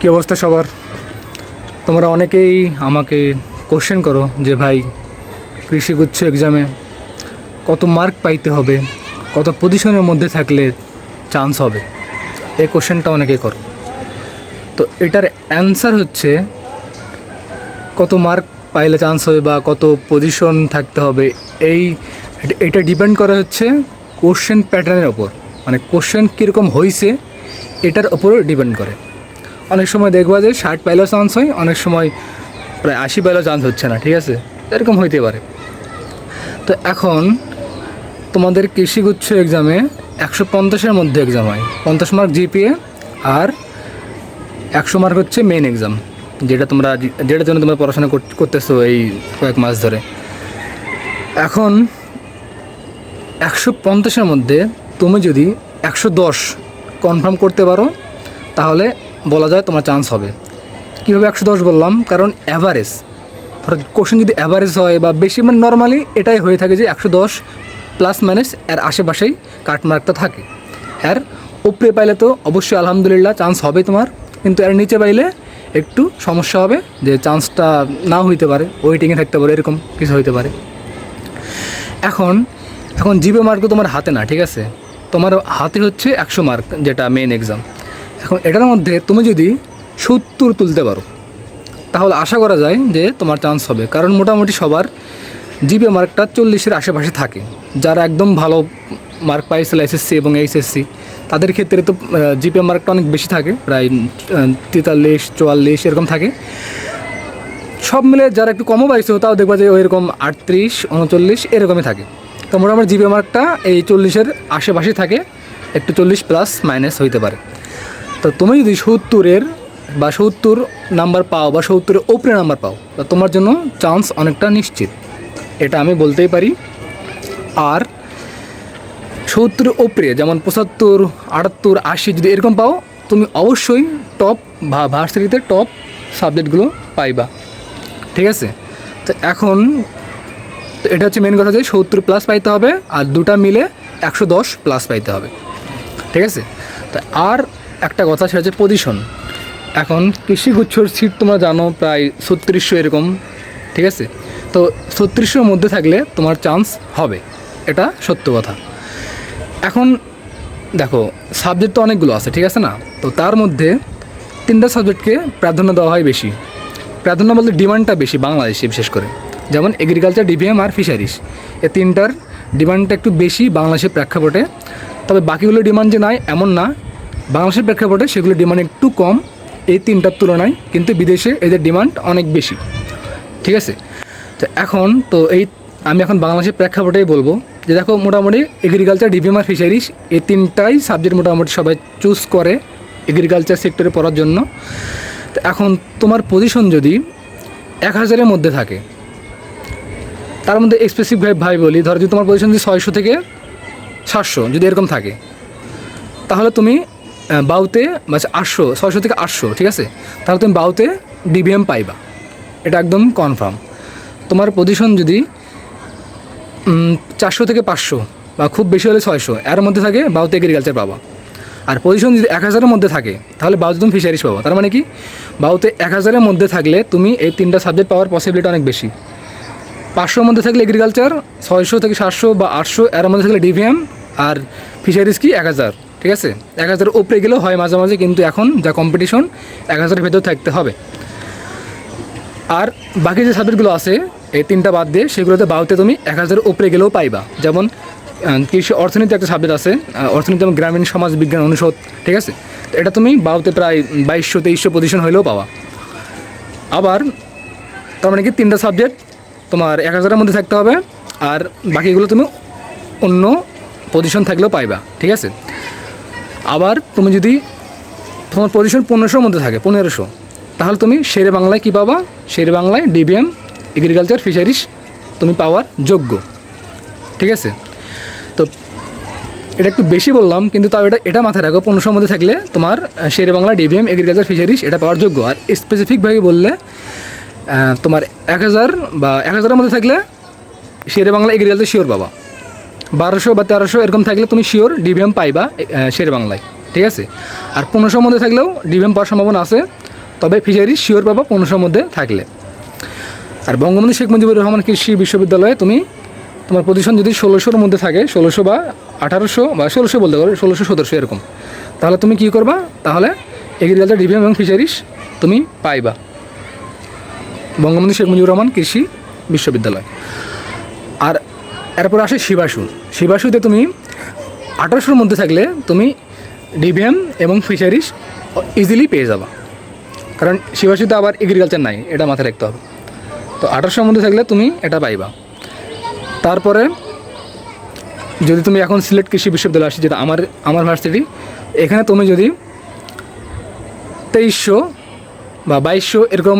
কী অবস্থা সবার? তোমরা অনেকেই আমাকে কোশ্চেন করো যে ভাই কৃষিগুচ্ছ এক্সামে কত মার্ক পাইতে হবে, কত পজিশনের মধ্যে থাকলে চান্স হবে? এই কোশ্চেনটা অনেকেই করো। তো এটার অ্যান্সার হচ্ছে, কত মার্ক পাইলে চান্স হবে বা কত পজিশন থাকতে হবে, এই এটা- ডিপেন্ড করা হচ্ছে কোশ্চেন প্যাটার্নের ওপর। মানে কোশ্চেন কীরকম হয়েছে এটার ওপর ডিপেন্ড করে। অনেক সময় দেখবা যে ষাট পাইলেও চান্স হয়, অনেক সময় প্রায় আশি পাইলেও চান্স হচ্ছে না, ঠিক আছে? এরকম হইতে পারে। তো এখন তোমাদের কৃষিগুচ্ছ এক্সামে একশো পঞ্চাশের মধ্যে এক্সাম হয়। পঞ্চাশ মার্ক জিপিএ আর একশো মার্ক হচ্ছে মেন এক্সাম যেটা তোমরা যেটার জন্য তোমরা পড়াশোনা কর- করতেছো এই কয়েক মাস ধরে। এখন একশো পঞ্চাশের মধ্যে তুমি যদি একশো দশ কনফার্ম করতে পারো, তাহলে বলা যায় তোমার চান্স হবে। কীভাবে একশো দশ বললাম? কারণ অ্যাভারেজ ধরো কোশ্চেন যদি অ্যাভারেজ হয় বা বেশি মানে নর্মালি এটাই হয়ে থাকে যে একশো দশ প্লাস মাইনাস এর আশেপাশেই কাটমার্কটা থাকে। এর উপরে পাইলে তো অবশ্যই আলহামদুলিল্লাহ চান্স হবে তোমার, কিন্তু এর নিচে পাইলে একটু সমস্যা হবে যে চান্সটা নাও হইতে পারে ওয়েটিংয়ে থাকতে পারে, এরকম কিছু হইতে পারে। এখন এখন জিপে মার্ক তো তোমার হাতে না, ঠিক আছে? তোমার হাতে হচ্ছে একশো মার্ক যেটা মেন এক্সাম এখন এটার মধ্যে তুমি যদি সত্তর তুলতে পারো, তাহলে আশা করা যায় যে তোমার চান্স হবে। কারণ মোটামুটি সবার জিপে মার্কটা চল্লিশের আশেপাশে থাকে। যারা একদম ভালো মার্ক পাইছিল এসএসসি এবং এইচএসসি তাদের ক্ষেত্রে তো জিপে মার্কটা অনেক বেশি থাকে, প্রায় তেতাল্লিশ, চুয়াল্লিশ এরকম থাকে। সব মিলে যারা একটু কমও পাইছো, তাও দেখবা যে ওইরকম আটত্রিশ, উনচল্লিশ এরকমই থাকে। তো মোটামুটি জিপে মার্কটা এই চল্লিশের আশেপাশে থাকে, একটু চল্লিশ প্লাস মাইনাস হইতে পারে। তো তুমি যদি সত্তরের বা সত্তর নাম্বার পাও বা সত্তরের ওপরে নাম্বার পাও, তা তোমার জন্য চান্স অনেকটা নিশ্চিত। এটা আমি বলতেই পারি। আর সত্তরের ওপরে যেমন পঁচাত্তর, আটাত্তর, আশি যদি এরকম পাও, তুমি অবশ্যই টপ বা ভার্সিটিতে টপ সাবজেক্টগুলো পাইবা। ঠিক আছে? তো এখন এটা হচ্ছে মেন কথা যে সত্তর প্লাস পাইতে হবে, আর দুটা মিলে একশো দশ প্লাস পাইতে হবে। ঠিক আছে? তো আর একটা কথা সেটা হচ্ছে পজিশন এখন কৃষিগুচ্ছর সিট তোমরা জানো প্রায় ছত্রিশশো এরকম, ঠিক আছে? তো ছত্রিশশোর মধ্যে থাকলে তোমার চান্স হবে। এটা সত্য কথা। এখন দেখো সাবজেক্ট তো অনেকগুলো আছে, ঠিক আছে না? তো তার মধ্যে তিনটা সাবজেক্টকে প্রাধান্য দেওয়া হয় বেশি। প্রাধান্য বলতে ডিমান্ডটা বেশি বাংলাদেশে বিশেষ করে। যেমন এগ্রিকালচার ডিভিএম আর ফিশারিস এ তিনটার ডিমান্ডটা একটু বেশি বাংলাদেশের প্রেক্ষাপটে। তবে বাকিগুলো ডিমান্ড যে নাই, এমন না বাংলাদেশের প্রেক্ষাপটে সেগুলো ডিমান্ড একটু কম এই তিনটার তুলনায়, কিন্তু বিদেশে এদের ডিমান্ড অনেক বেশি। ঠিক আছে? তো এখন তো এই আমি এখন বাংলাদেশের প্রেক্ষাপটেই বলব যে দেখো মোটামুটি এগ্রিকালচার ডিভিএম আর ফিশারিস এই তিনটাই সাবজেক্ট মোটামুটি সবাই চুজ করে এগ্রিকালচার সেক্টরে পড়ার জন্য। তো এখন তোমার পজিশন যদি এক হাজারের মধ্যে থাকে, তার মধ্যে স্পেসিফিক ভাই বলি, ধরো যদি তোমার পজিশন যদি ছয়শো থেকে সাতশো, যদি এরকম থাকে, তাহলে তুমি বাউতে বা আটশো, ছয়শো থেকে আটশো, ঠিক আছে? তাহলে তুমি বাউতে ডিবিএম পাইবা। এটা একদম কনফার্ম তোমার পজিশন যদি চারশো থেকে পাঁচশো বা খুব বেশি হলে ছয়শো, এর মধ্যে থাকে বাউতে এগ্রিকালচার পাবা। আর পজিশন যদি এক হাজারের মধ্যে থাকে, তাহলে বাউতে তুমি ফিশারিস পাবো। তার মানে কি? বাউতে এক হাজারের মধ্যে থাকলে তুমি এই তিনটা সাবজেক্ট পাওয়ার পসিবিলিটি অনেক বেশি। পাঁচশোর মধ্যে থাকলে এগ্রিকালচার ছয়শো থেকে সাতশো বা আটশো, এর মধ্যে থাকলে ডিভিএম আর ফিশারিজ কি এক হাজার। ঠিক আছে? এক হাজারের উপরে গেলেও হয় মাঝে মাঝে, কিন্তু এখন যা কম্পিটিশন এক হাজারের ভেতর থাকতে হবে। আর বাকি যে সাবজেক্টগুলো আছে, এই তিনটা বাদ দিয়ে সেগুলোতে বাউতে তুমি এক হাজারের উপরে গেলেও পাইবা। যেমন কৃষি অর্থনীতি একটা সাবজেক্ট আছে অর্থনীতি এবং গ্রামীণ সমাজ বিজ্ঞান অনুষদ, ঠিক আছে? এটা তুমি বাউতে প্রায় বাইশশো, তেইশশো পজিশন হলেও পাওয়া। আবার, তার মানে কি তিনটা সাবজেক্ট তোমার এক হাজারের মধ্যে থাকতে হবে, আর বাকিগুলো তুমি অন্য পজিশন থাকলেও পাইবা, ঠিক আছে? আবার তুমি যদি তোমার পজিশন পনেরোশোর মধ্যে থাকে, পনেরোশো, তাহলে তুমি শেরে বাংলায় কী পাবা? শেরে বাংলায় ডিবিএম এগ্রিকালচার ফিশারিস তুমি পাওয়ার যোগ্য। ঠিক আছে? তো এটা একটু বেশি বললাম, কিন্তু তাও এটা এটা মাথায় রাখো, পনেরোশোর মধ্যে থাকলে তোমার Shere Bangla DVM agriculture fisheries এটা পাওয়ার যোগ্য। আর স্পেসিফিকভাবে বললে তোমার এক হাজার বা এক হাজারের মধ্যে থাকলে শেরে বাংলা এগ্রিকালচার শিওর পাবা। বারোশো বা তেরোশো এরকম থাকলে তুমি শিওর ডিভিএম পাইবা শের বাংলায়, ঠিক আছে? আর পনেরোশোর মধ্যে থাকলেও ডিভিএম পাওয়ার সম্ভাবনা আছে, তবে ফিশারিজ শিওর পাবা পনেরোশোর মধ্যে থাকলে। আর বঙ্গবন্ধু শেখ মুজিবুর রহমান কৃষি বিশ্ববিদ্যালয়ে তুমি তোমার পজিশন যদি ষোলোশোর মধ্যে থাকে, ষোলোশো বা আঠারোশো বা ষোলোশো বলতে পারো, ষোলোশো সতেরোশো এরকম, তাহলে তুমি কী করবা? তাহলে এগ্রিকালচার ডিভিএম এবং ফিশারিজ তুমি পাইবা। বঙ্গবন্ধু শেখ মুজিবুর রহমান কৃষি বিশ্ববিদ্যালয়। আর এরপর আসে শিবাসু। শিবাসুতে তুমি আঠারোশোর মধ্যে থাকলে তুমি ডিভিএম এবং ফিশারিস ইজিলি পেয়ে যাবা। কারণ শিবাসুতে আবার এগ্রিকালচার নাই, এটা মাথায় রাখতে হবে। তো আঠারোশোর মধ্যে থাকলে তুমি এটা পাইবা। তারপরে যদি তুমি এখন সিলেট কৃষি বিশ্ববিদ্যালয় আসি, যেটা আমার আমার ভার্সিটি, এখানে তুমি যদি তেইশশো বা বাইশশো এরকম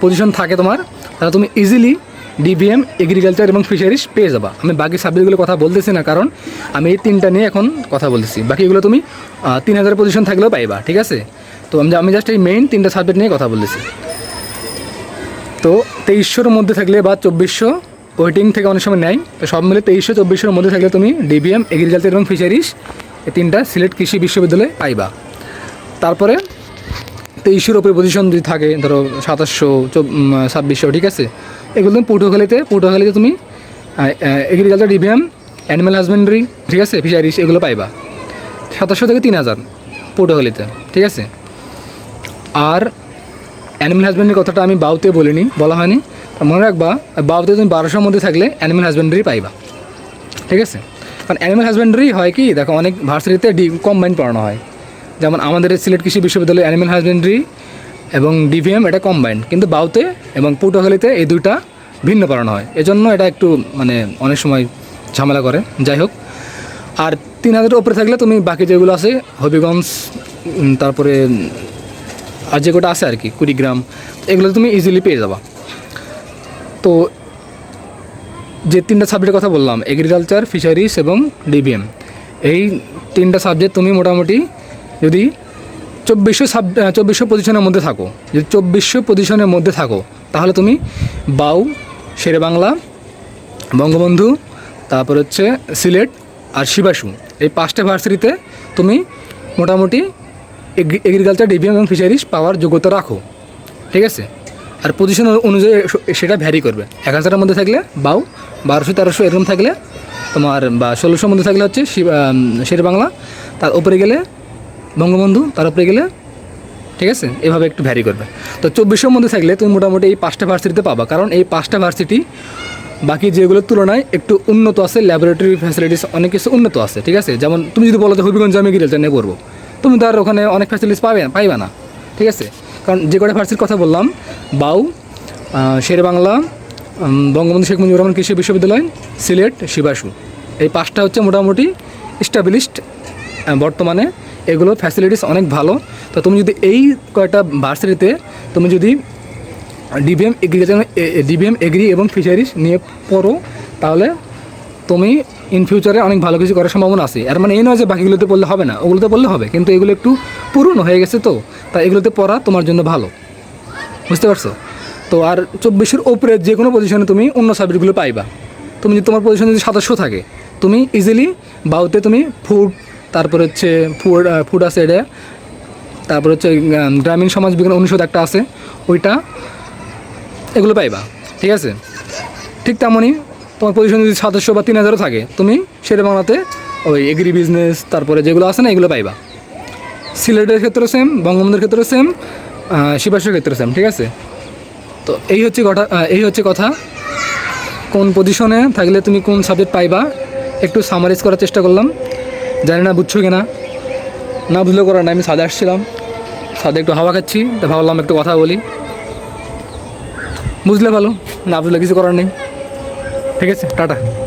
পজিশন থাকে তোমার, তাহলে তুমি ইজিলি ডিবিএম এগ্রিকালচার এবং ফিশারিজ পেয়ে যাবা। আমি বাকি সাবজেক্টগুলো কথা বলতেছি না, কারণ আমি এই তিনটা নিয়ে এখন কথা বলতেছি। বাকিগুলো তুমি তিন হাজার পজিশন থাকলেও পাইবা, ঠিক আছে? তো আমি আমি জাস্ট এই মেইন তিনটা সাবজেক্ট নিয়ে কথা বলতেছি। তো তেইশশোর মধ্যে থাকলে বা চব্বিশশো ওয়েটিং থেকে অনেক সময় নেয়। তো সব মিলে তেইশশো, চব্বিশশোর মধ্যে থাকলে তুমি ডিবিএম এগ্রিকালচার এবং ফিশারিজ এই তিনটা সিলেট কৃষি বিশ্ববিদ্যালয়ে পাইবা। তারপরে তেইশের ওপরে পজিশন যদি থাকে, ধরো সাতাশশো ছাব্বিশশো, ঠিক আছে? এগুলো তুমি পটুয়াখালীতে পটুয়াখালীতে তুমি এগ্রিকালচার ডিভিএম অ্যানিম্যাল হাজবেন্ডারি ঠিক আছে? ফিশারিজ এগুলো পাইবা। সাতাশশো থেকে তিন হাজার পটুয়াখালীতে ঠিক আছে? আর অ্যানিম্যাল হাজবেন্ডারির কথাটা আমি বাউতে বলিনি, বলা হয়নি। মনে রাখবা, বাউতে তুমি বারোশোর মধ্যে থাকলে অ্যানিম্যাল হাজবেন্ডারি পাইবা, ঠিক আছে? কারণ অ্যানিম্যাল হাজবেন্ডারি হয় কি, দেখো, অনেক ভার্সিটিতে ডি কম্বাইন পড়ানো হয়। যেমন আমাদের সিলেট কৃষি বিশ্ববিদ্যালয় অ্যানিম্যাল হাজবেন্ডারি এবং ডিভিএম এটা কম্বাইন্ড কিন্তু বাউতে এবং পটুয়াখালীতে এই দুইটা ভিন্ন পড়ানো হয়। এজন্য এটা একটু মানে অনেক সময় ঝামেলা করে। যাই হোক, আর তিন হাজারের ওপরে থাকলে তুমি বাকি যেগুলো আছে, হবিগঞ্জ তারপরে, আর যে কটা আছে আর কি, কুড়িগ্রাম, এগুলো তুমি ইজিলি পেয়ে যাবা। তো যে তিনটা সাবজেক্টের কথা বললাম এগ্রিকালচার ফিশারিজ এবং ডিবিএম এই তিনটা সাবজেক্ট তুমি মোটামুটি যদি চব্বিশশো সাব চব্বিশশো পজিশনের মধ্যে থাকো। যদি চব্বিশশো পজিশনের মধ্যে থাকো, তাহলে তুমি বাউ, শেরে বাংলা, বঙ্গবন্ধু, তারপর হচ্ছে সিলেট আর শিবাসু। এই পাঁচটা ভার্সিটিতে তুমি মোটামুটি এগ্রিকালচার ডিভিএম এবং ফিশারিজ পাওয়ার যোগ্যতা রাখো। ঠিক আছে? আর পজিশন অনুযায়ী সেটা ভ্যারি করবে। এক হাজারের মধ্যে থাকলে বাউ, বারোশো, তেরোশো এরকম থাকলে তোমার বা ষোলোশোর মধ্যে থাকলে হচ্ছে শের বাংলা, তার উপরে গেলে বঙ্গবন্ধু, তার উপরে গেলে ঠিক আছে? এভাবে একটু ভ্যারি করবে। তো চব্বিশের মধ্যে থাকলে তুমি মোটামুটি এই পাঁচটা ভার্সিটিতে পাবা। কারণ এই পাঁচটা ভার্সিটি বাকি যেগুলোর তুলনায় একটু উন্নত আছে ল্যাবরেটরি ফ্যাসিলিটিস অনেক কিছু উন্নত আছে, ঠিক আছে? যেমন তুমি যদি বলো যে হবিগঞ্জ আমি এগ্রিকালচার নিয়ে পড়ব, তুমি তো আর ওখানে অনেক ফ্যাসিলিটিস পাবে পাইবা না, ঠিক আছে? কারণ যে কটা ভার্সিটির কথা বললাম, বাউ শের বাংলা বঙ্গবন্ধু শেখ মুজিবুর রহমান কৃষি বিশ্ববিদ্যালয়, সিলেট শিবাসু এই পাঁচটা হচ্ছে মোটামুটি এস্টাবলিশড বর্তমানে এগুলো ফ্যাসিলিটিস অনেক ভালো। তো তুমি যদি এই কয়েকটা ভার্সিটিতে তুমি যদি ডিবিএম এগ্রিকালচার ডিবিএম এগ্রি এবং ফিশারিজ নিয়ে পড়ো, তাহলে তুমি ইন ফিউচারে অনেক ভালো কিছু করার সম্ভাবনা আছে। আর মানে এই নয় যে বাকিগুলোতে পড়লে হবে না, ওগুলোতে পড়লে হবে, কিন্তু এগুলো একটু পুরনো হয়ে গেছে তো, তাই এগুলোতে পড়া তোমার জন্য ভালো। বুঝতে পারছ? তো আর চব্বিশের ওপরে যে কোনো পজিশনে তুমি অন্য সাবজেক্টগুলো পাইবা। তুমি যদি তোমার পজিশনে যদি সাতাশশো থাকে, তুমি ইজিলি বাউতে তুমি ফুড তারপর হচ্ছে ফুড ফুড আছে এটা। তারপর হচ্ছে গ্রামীণ সমাজ বিজ্ঞান অনুষদ একটা আছে, ওইটা। এগুলো পাইবা, ঠিক আছে? ঠিক তেমনই তোমার পজিশন যদি সাতশো বা তিন হাজারও থাকে, তুমি সেটা বাংলাতে ওই এগ্রি বিজনেস তারপরে যেগুলো আছে না, এগুলো পাইবা। সিলেটের ক্ষেত্রে সেম বঙ্গবন্ধুর ক্ষেত্রে সেম শিবাসের ক্ষেত্রে সেম ঠিক আছে? তো এই হচ্ছে কথা এই হচ্ছে কথা। কোন পজিশনে থাকলে তুমি কোন সাবজেক্ট পাইবা, একটু সামারাইজ করার চেষ্টা করলাম। জানি না, বুঝছ কিনা? না বুঝলে করার না, আমি সাদে আসছিলাম। সাদে একটু হাওয়া খাচ্ছি, তা ভাবলাম একটু কথা বলি। বুঝলে ভালো, না বুঝলে কিছু করার নেই। ঠিক আছে, টাটা।